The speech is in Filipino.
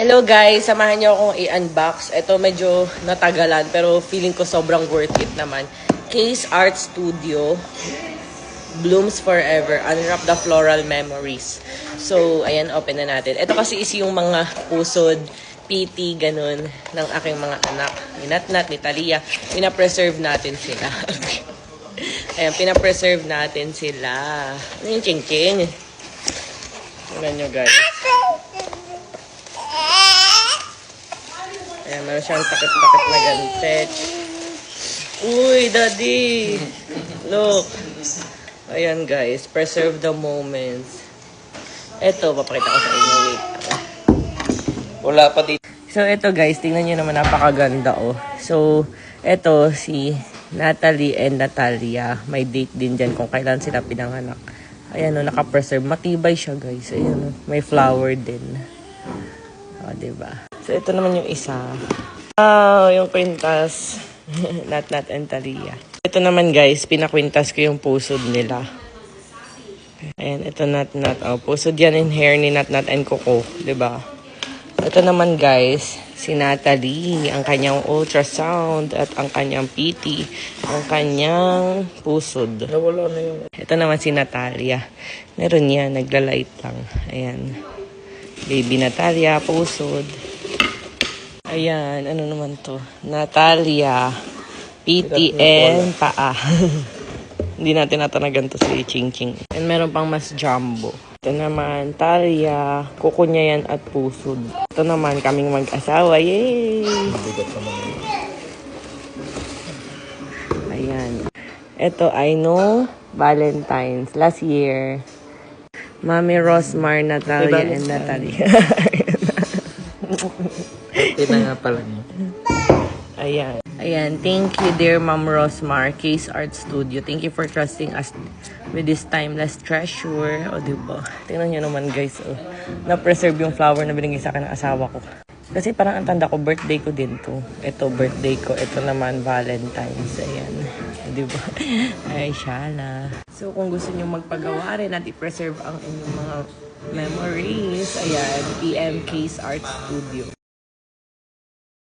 Hello guys, samahan niyo akong i-unbox. Ito medyo natagalan pero feeling ko sobrang worth it naman. Case Art Studio Blooms Forever, Unwrap the Floral Memories. So, ayan, open na natin. Ito kasi is yung mga pusod, PT, ganun, ng aking mga anak. Ni Natnat, ni Talia. Pinapreserve natin sila. ayan, pinapreserve natin sila. Ano yung ching-ching? Tingnan guys. Ayan, meron siyang takip-takip na gantet. Uy, daddy! Look. Ayan guys, preserve the moments. Ito, papakita ko sa inyo. Wait. Wala pa dito. So, ito guys, tingnan nyo naman, napakaganda oh. So, ito si Natalie and Natalia. May date din dyan kung kailan sila pinanganak. Ayan oh, nakapreserve. Matibay siya guys. Ayan oh, may flower din. O, oh, diba? So, ito naman yung isa. Wow, yung kwintas. Nat Nat and Talia. Ito naman guys, pinakwintas ko yung pusod nila. Ayan, ito Nat Nat. Oh, pusod yan in hair ni Nat Nat and Coco. ba? Ito naman guys, si Natalie, ang kanyang ultrasound at ang kanyang PT, ang kanyang pusod. Nawala na yung... Ito naman si Natalia. Meron yan, nagla-light lang. Ayan. Baby Natalia, pusod. Ayan, ano naman to? Natalia, PT and paa. Hindi natin natanagan to si Ching Ching. And meron pang mas jumbo. Ito naman, Talia, kuko niya yan at pusod. Ito naman, kaming mag-asawa. Yay! Ayan. Ito, I know, Valentine's. Last year, Mami Rosmar, Natalia, and Natalia. Ito na nga pala niya. Ayan. Ayan. Thank you, dear Ma'am Rosmar, Case Art Studio. Thank you for trusting us with this timeless treasure. O, diba? Tingnan nyo naman, guys. Oh. Na-preserve yung flower na binigay sa akin ng asawa ko. Kasi parang ang tanda ko, birthday ko din to. Ito, birthday ko. Ito naman, Valentine's. Ayan. Di ba? Ay, shala. So, kung gusto nyo magpagawa rin at i-preserve ang inyong mga memories, ayan, Case Art Studio.